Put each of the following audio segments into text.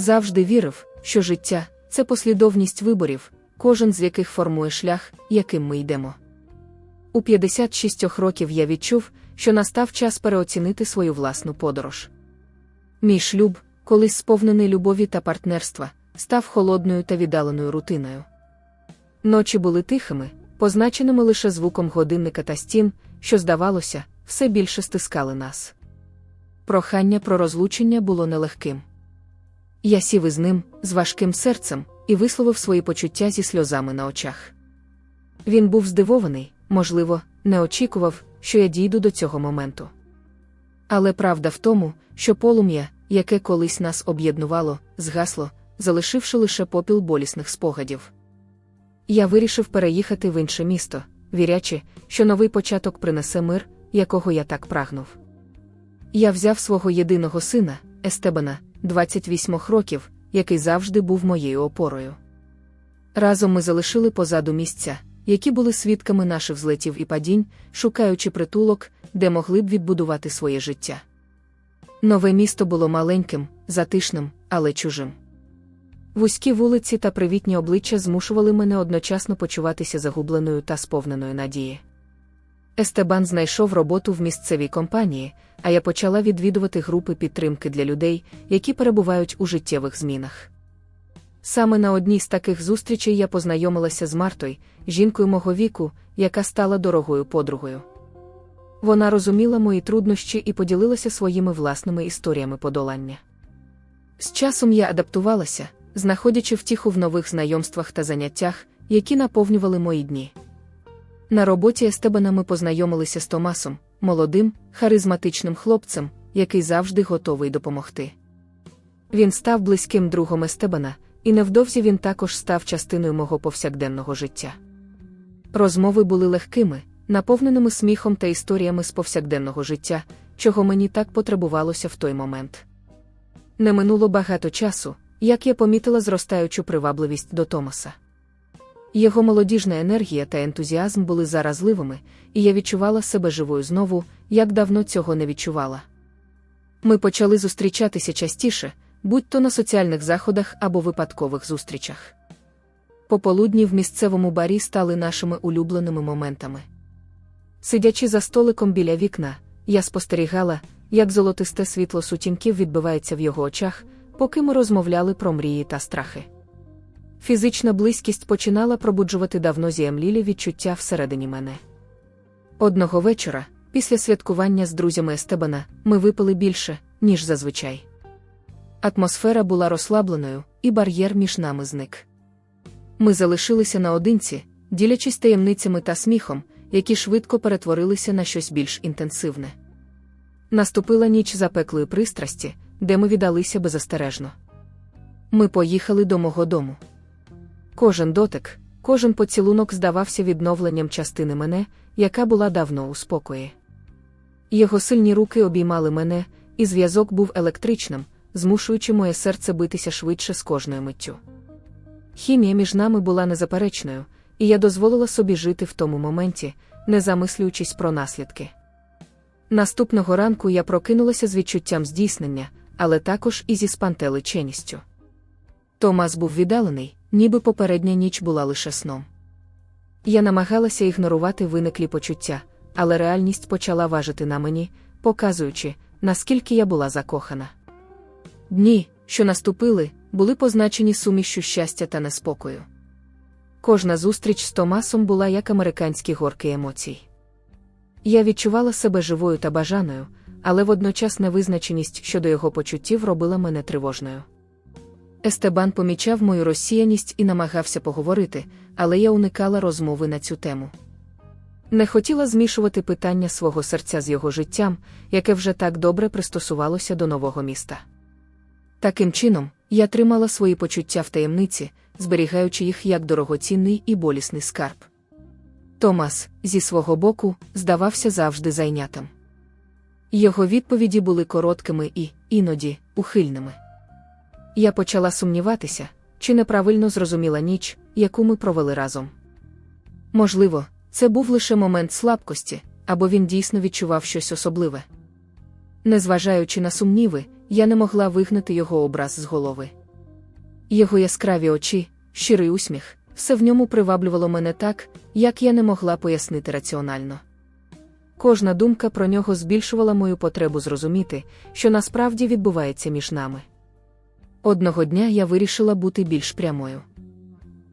Завжди вірив, що життя це послідовність виборів, кожен з яких формує шлях, яким ми йдемо. У 56 років я відчув, що настав час переоцінити свою власну подорож. Мій шлюб, колись сповнений любові та партнерства, став холодною та віддаленою рутиною. Ночі були тихими, позначеними лише звуком годинника та стін, що, здавалося, все більше стискали нас. Прохання про розлучення було нелегким. Я сів із ним, з важким серцем, і висловив свої почуття зі сльозами на очах. Він був здивований, можливо, не очікував, що я дійду до цього моменту. Але правда в тому, що полум'я, яке колись нас об'єднувало, згасло, залишивши лише попіл болісних спогадів. Я вирішив переїхати в інше місто, вірячи, що новий початок принесе мир, якого я так прагнув. Я взяв свого єдиного сина, Естебана, 28 років, який завжди був моєю опорою. Разом ми залишили позаду місця, які були свідками наших злетів і падінь, шукаючи притулок, де могли б відбудувати своє життя. Нове місто було маленьким, затишним, але чужим. Вузькі вулиці та привітні обличчя змушували мене одночасно почуватися загубленою та сповненою надії. Естебан знайшов роботу в місцевій компанії, а я почала відвідувати групи підтримки для людей, які перебувають у життєвих змінах. Саме на одній з таких зустрічей я познайомилася з Мартою, жінкою мого віку, яка стала дорогою подругою. Вона розуміла мої труднощі і поділилася своїми власними історіями подолання. З часом я адаптувалася, знаходячи втіху в нових знайомствах та заняттях, які наповнювали мої дні. На роботі Естебана ми познайомилися з Томасом, молодим, харизматичним хлопцем, який завжди готовий допомогти. Він став близьким другом Естебана, і невдовзі він також став частиною мого повсякденного життя. Розмови були легкими, наповненими сміхом та історіями з повсякденного життя, чого мені так потребувалося в той момент. Не минуло багато часу, як я помітила зростаючу привабливість до Томаса. Його молодіжна енергія та ентузіазм були заразливими, і я відчувала себе живою знову, як давно цього не відчувала. Ми почали зустрічатися частіше, будь то на соціальних заходах або випадкових зустрічах. Пополудні в місцевому барі стали нашими улюбленими моментами. Сидячи за столиком біля вікна, я спостерігала, як золотисте світло сутінків відбивається в його очах, поки ми розмовляли про мрії та страхи. Фізична близькість починала пробуджувати давно зіямлілі відчуття всередині мене. Одного вечора, після святкування з друзями Естебана, ми випили більше, ніж зазвичай. Атмосфера була розслабленою, і бар'єр між нами зник. Ми залишилися наодинці, ділячись таємницями та сміхом, які швидко перетворилися на щось більш інтенсивне. Наступила ніч запеклої пристрасті, де ми віддалися беззастережно. Ми поїхали до мого дому. Кожен дотик, кожен поцілунок здавався відновленням частини мене, яка була давно у спокої. Його сильні руки обіймали мене, і зв'язок був електричним, змушуючи моє серце битися швидше з кожною миттю. Хімія між нами була незаперечною, і я дозволила собі жити в тому моменті, не замислюючись про наслідки. Наступного ранку я прокинулася з відчуттям здійснення, але також і зі спантеличеністю. Томас був віддалений, ніби попередня ніч була лише сном. Я намагалася ігнорувати виниклі почуття, але реальність почала важити на мені, показуючи, наскільки я була закохана. Дні, що наступили, були позначені сумішю щастя та неспокою. Кожна зустріч з Томасом була як американські горки емоцій. Я відчувала себе живою та бажаною, але водночас невизначеність щодо його почуттів робила мене тривожною. Естебан помічав мою розсіяність і намагався поговорити, але я уникала розмови на цю тему. Не хотіла змішувати питання свого серця з його життям, яке вже так добре пристосувалося до нового міста. Таким чином, я тримала свої почуття в таємниці, зберігаючи їх як дорогоцінний і болісний скарб. Томас, зі свого боку, здавався завжди зайнятим. Його відповіді були короткими і, іноді, ухильними. Я почала сумніватися, чи неправильно зрозуміла ніч, яку ми провели разом. Можливо, це був лише момент слабкості, або він дійсно відчував щось особливе. Незважаючи на сумніви, я не могла вигнати його образ з голови. Його яскраві очі, щирий усміх, все в ньому приваблювало мене так, як я не могла пояснити раціонально. Кожна думка про нього збільшувала мою потребу зрозуміти, що насправді відбувається між нами. Одного дня я вирішила бути більш прямою.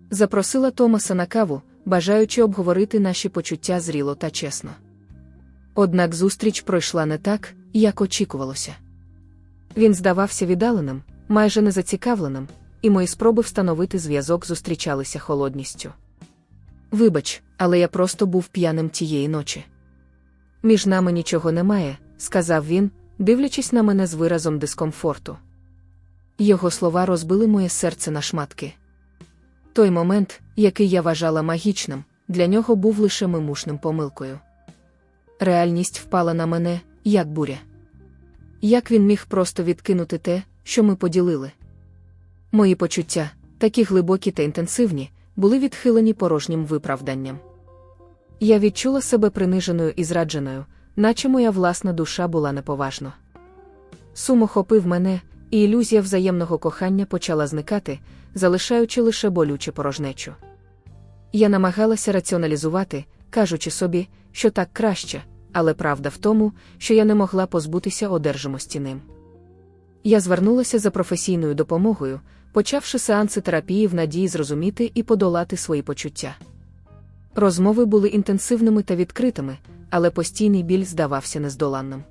Запросила Томаса на каву, бажаючи обговорити наші почуття зріло та чесно. Однак зустріч пройшла не так, як очікувалося. Він здавався віддаленим, майже незацікавленим, і мої спроби встановити зв'язок зустрічалися холодністю. Вибач, але я просто був п'яним тієї ночі. Між нами нічого немає, сказав він, дивлячись на мене з виразом дискомфорту. Його слова розбили моє серце на шматки. Той момент, який я вважала магічним, для нього був лише мимушним помилкою. Реальність впала на мене, як буря. Як він міг просто відкинути те, що ми поділили? Мої почуття, такі глибокі та інтенсивні, були відхилені порожнім виправданням. Я відчула себе приниженою і зрадженою, наче моя власна душа була неповажна. Сум охопив мене, і ілюзія взаємного кохання почала зникати, залишаючи лише болюче порожнечу. Я намагалася раціоналізувати, кажучи собі, що так краще, але правда в тому, що я не могла позбутися одержимості ним. Я звернулася за професійною допомогою, почавши сеанси терапії в надії зрозуміти і подолати свої почуття. Розмови були інтенсивними та відкритими, але постійний біль здавався нездоланним.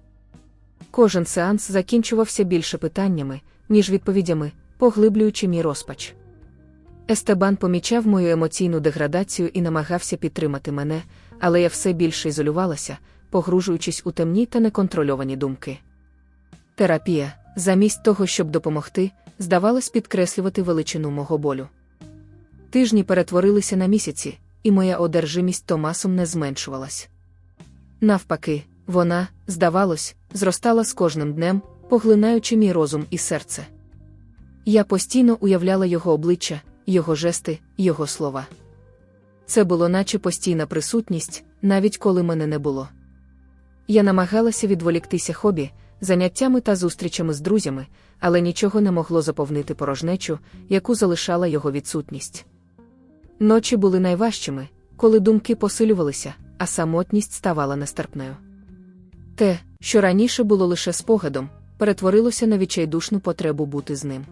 Кожен сеанс закінчувався більше питаннями, ніж відповідями, поглиблюючи мій розпач. Естебан помічав мою емоційну деградацію і намагався підтримати мене, але я все більше ізолювалася, погружуючись у темні та неконтрольовані думки. Терапія, замість того, щоб допомогти, здавалось підкреслювати величину мого болю. Тижні перетворилися на місяці, і моя одержимість Томасом не зменшувалась. Навпаки, вона, здавалось, зростала з кожним днем, поглинаючи мій розум і серце. Я постійно уявляла його обличчя, його жести, його слова. Це було наче постійна присутність, навіть коли мене не було. Я намагалася відволіктися хобі, заняттями та зустрічами з друзями, але нічого не могло заповнити порожнечу, яку залишала його відсутність. Ночі були найважчими, коли думки посилювалися, а самотність ставала нестерпною. Те, що раніше було лише спогадом, перетворилося на відчайдушну потребу бути з ним.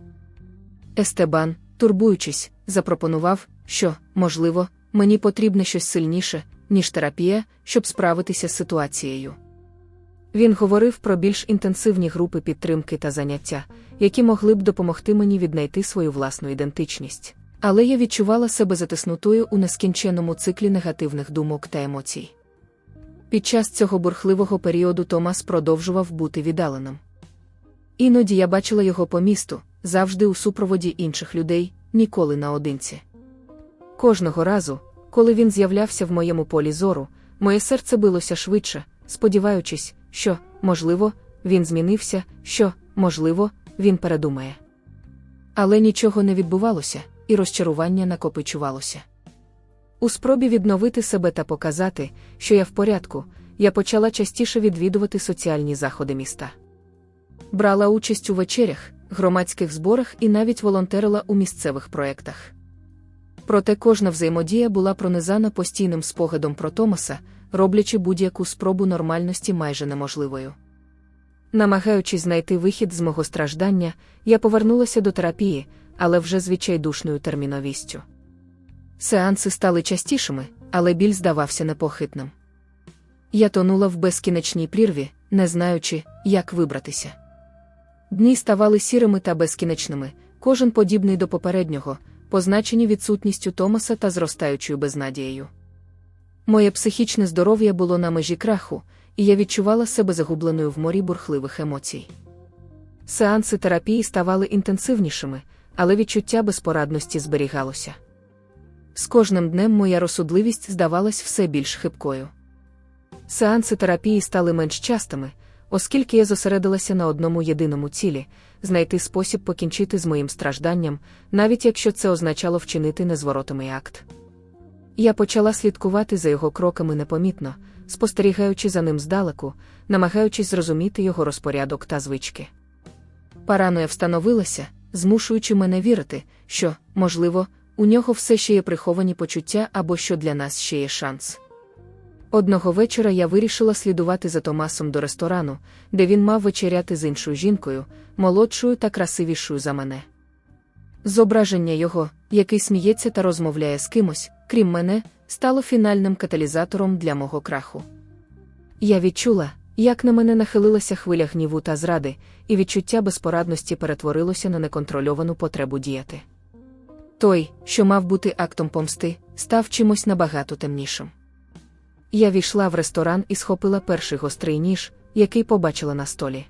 Естебан, турбуючись, запропонував, що, можливо, мені потрібне щось сильніше, ніж терапія, щоб справитися з ситуацією. Він говорив про більш інтенсивні групи підтримки та заняття, які могли б допомогти мені віднайти свою власну ідентичність. Але я відчувала себе затиснутою у нескінченому циклі негативних думок та емоцій. Під час цього бурхливого періоду Томас продовжував бути віддаленим. Іноді я бачила його по місту, завжди у супроводі інших людей, ніколи наодинці. Кожного разу, коли він з'являвся в моєму полі зору, моє серце билося швидше, сподіваючись, що, можливо, він змінився, що, можливо, він передумає. Але нічого не відбувалося, і розчарування накопичувалося. У спробі відновити себе та показати, що я в порядку, я почала частіше відвідувати соціальні заходи міста. Брала участь у вечерях, громадських зборах і навіть волонтерила у місцевих проєктах. Проте кожна взаємодія була пронизана постійним спогадом про Томаса, роблячи будь-яку спробу нормальності майже неможливою. Намагаючись знайти вихід з мого страждання, я повернулася до терапії, але вже з відчайдушною терміновістю. Сеанси стали частішими, але біль здавався непохитним. Я тонула в безкінечній прірві, не знаючи, як вибратися. Дні ставали сірими та безкінечними, кожен подібний до попереднього, позначені відсутністю Томаса та зростаючою безнадією. Моє психічне здоров'я було на межі краху, і я відчувала себе загубленою в морі бурхливих емоцій. Сеанси терапії ставали інтенсивнішими, але відчуття безпорадності зберігалося. З кожним днем моя розсудливість здавалась все більш хибкою. Сеанси терапії стали менш частими, оскільки я зосередилася на одному єдиному цілі знайти спосіб покінчити з моїм стражданням, навіть якщо це означало вчинити незворотимий акт. Я почала слідкувати за його кроками непомітно, спостерігаючи за ним здалеку, намагаючись зрозуміти його розпорядок та звички. Параноя встановилася, змушуючи мене вірити, що, можливо, у нього все ще є приховані почуття або що для нас ще є шанс. Одного вечора я вирішила слідувати за Томасом до ресторану, де він мав вечеряти з іншою жінкою, молодшою та красивішою за мене. Зображення його, який сміється та розмовляє з кимось, крім мене, стало фінальним каталізатором для мого краху. Я відчула, як на мене нахилилася хвиля гніву та зради, і відчуття безпорадності перетворилося на неконтрольовану потребу діяти. Той, що мав бути актом помсти, став чимось набагато темнішим. Я війшла в ресторан і схопила перший гострий ніж, який побачила на столі.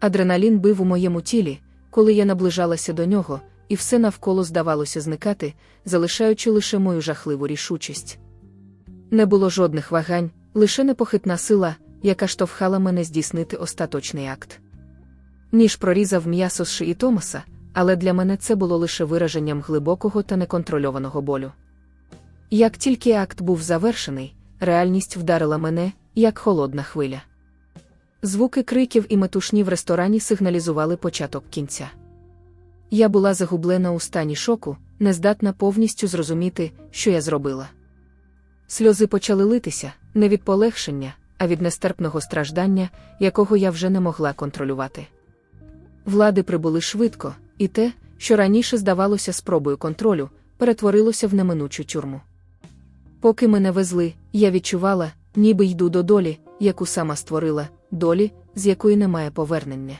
Адреналін бив у моєму тілі, коли я наближалася до нього, і все навколо здавалося зникати, залишаючи лише мою жахливу рішучість. Не було жодних вагань, лише непохитна сила, яка штовхала мене здійснити остаточний акт. Ніж прорізав м'ясо з шиї Томаса, але для мене це було лише вираженням глибокого та неконтрольованого болю. Як тільки акт був завершений, реальність вдарила мене, як холодна хвиля. Звуки криків і метушні в ресторані сигналізували початок кінця. Я була загублена у стані шоку, нездатна повністю зрозуміти, що я зробила. Сльози почали литися не від полегшення, а від нестерпного страждання, якого я вже не могла контролювати. Влади прибули швидко, і те, що раніше здавалося спробою контролю, перетворилося в неминучу тюрму. Поки мене везли, я відчувала, ніби йду до долі, яку сама створила, долі, з якої немає повернення.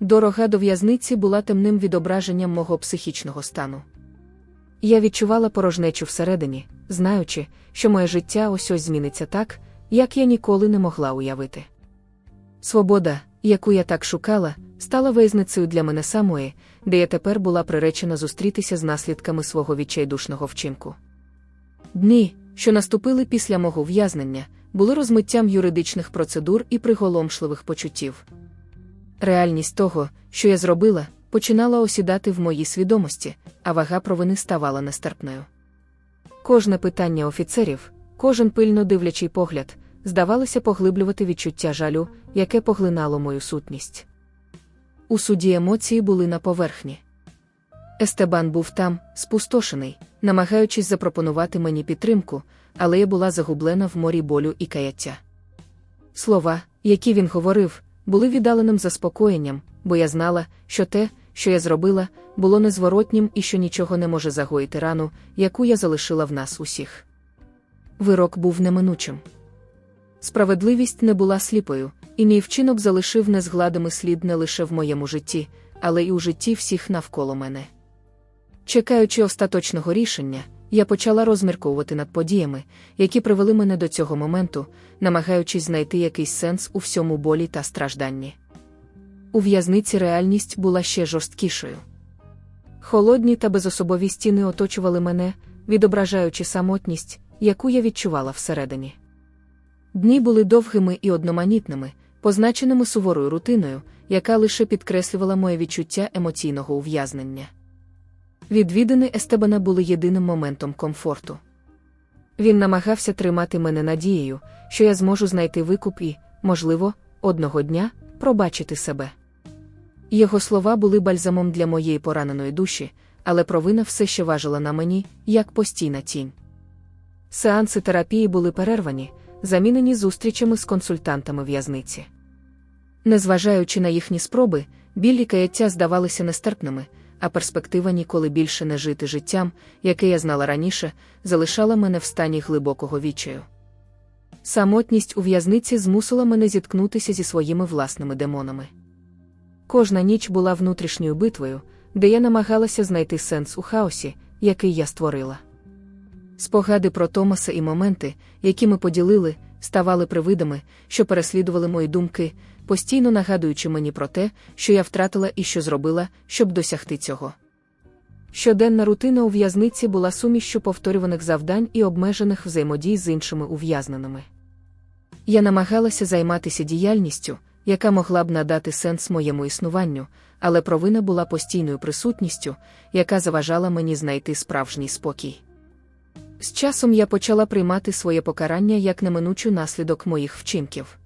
Дорога до в'язниці була темним відображенням мого психічного стану. Я відчувала порожнечу всередині, знаючи, що моє життя ось ось зміниться так, як я ніколи не могла уявити. Свобода, яку я так шукала, стала виязницею для мене самої, де я тепер була приречена зустрітися з наслідками свого відчайдушного вчинку. Дні, що наступили після мого в'язнення, були розмиттям юридичних процедур і приголомшливих почуттів. Реальність того, що я зробила, починала осідати в моїй свідомості, а вага провини ставала нестерпною. Кожне питання офіцерів, кожен пильно дивлячий погляд, здавалося поглиблювати відчуття жалю, яке поглинало мою сутність. У суді емоції були на поверхні. Естебан був там, спустошений, намагаючись запропонувати мені підтримку, але я була загублена в морі болю і каяття. Слова, які він говорив, були віддаленим заспокоєнням, бо я знала, що те, що я зробила, було незворотнім і що нічого не може загоїти рану, яку я залишила в нас усіх. Вирок був неминучим. Справедливість не була сліпою, і мій вчинок залишив незгладими слід не лише в моєму житті, але й у житті всіх навколо мене. Чекаючи остаточного рішення, я почала розмірковувати над подіями, які привели мене до цього моменту, намагаючись знайти якийсь сенс у всьому болі та стражданні. У в'язниці реальність була ще жорсткішою. Холодні та безособові стіни оточували мене, відображаючи самотність, яку я відчувала всередині. Дні були довгими і одноманітними, позначеними суворою рутиною, яка лише підкреслювала моє відчуття емоційного ув'язнення. Відвідини Естебана були єдиним моментом комфорту. Він намагався тримати мене надією, що я зможу знайти викуп і, можливо, одного дня пробачити себе. Його слова були бальзамом для моєї пораненої душі, але провина все ще важила на мені, як постійна тінь. Сеанси терапії були перервані, замінені зустрічами з консультантами в'язниці. Незважаючи на їхні спроби, білі каяття здавалися нестерпними а перспектива ніколи більше не жити життям, яке я знала раніше, залишала мене в стані глибокого відчаю. Самотність у в'язниці змусила мене зіткнутися зі своїми власними демонами. Кожна ніч була внутрішньою битвою, де я намагалася знайти сенс у хаосі, який я створила. Спогади про Томаса і моменти, які ми поділили, ставали привидами, що переслідували мої думки, постійно нагадуючи мені про те, що я втратила і що зробила, щоб досягти цього. Щоденна рутина у в'язниці була сумішчю повторюваних завдань і обмежених взаємодій з іншими ув'язненими. Я намагалася займатися діяльністю, яка могла б надати сенс моєму існуванню, але провина була постійною присутністю, яка заважала мені знайти справжній спокій. З часом я почала приймати своє покарання як неминучу наслідок моїх вчинків.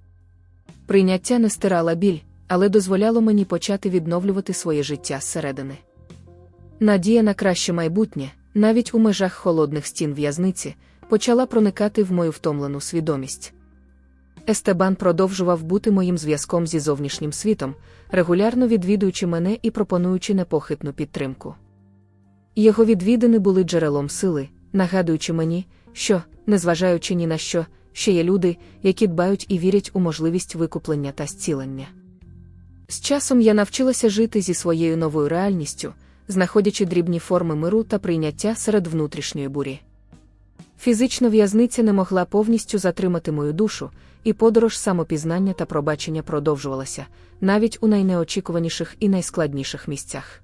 Прийняття не стирала біль, але дозволяло мені почати відновлювати своє життя зсередини. Надія на краще майбутнє, навіть у межах холодних стін в'язниці, почала проникати в мою втомлену свідомість. Естебан продовжував бути моїм зв'язком зі зовнішнім світом, регулярно відвідуючи мене і пропонуючи непохитну підтримку. Його відвідини були джерелом сили, нагадуючи мені, що, незважаючи ні на що, ще є люди, які дбають і вірять у можливість викуплення та зцілення. З часом я навчилася жити зі своєю новою реальністю, знаходячи дрібні форми миру та прийняття серед внутрішньої бурі. Фізична в'язниця не могла повністю затримати мою душу, і подорож самопізнання та пробачення продовжувалася, навіть у найнеочікуваніших і найскладніших місцях.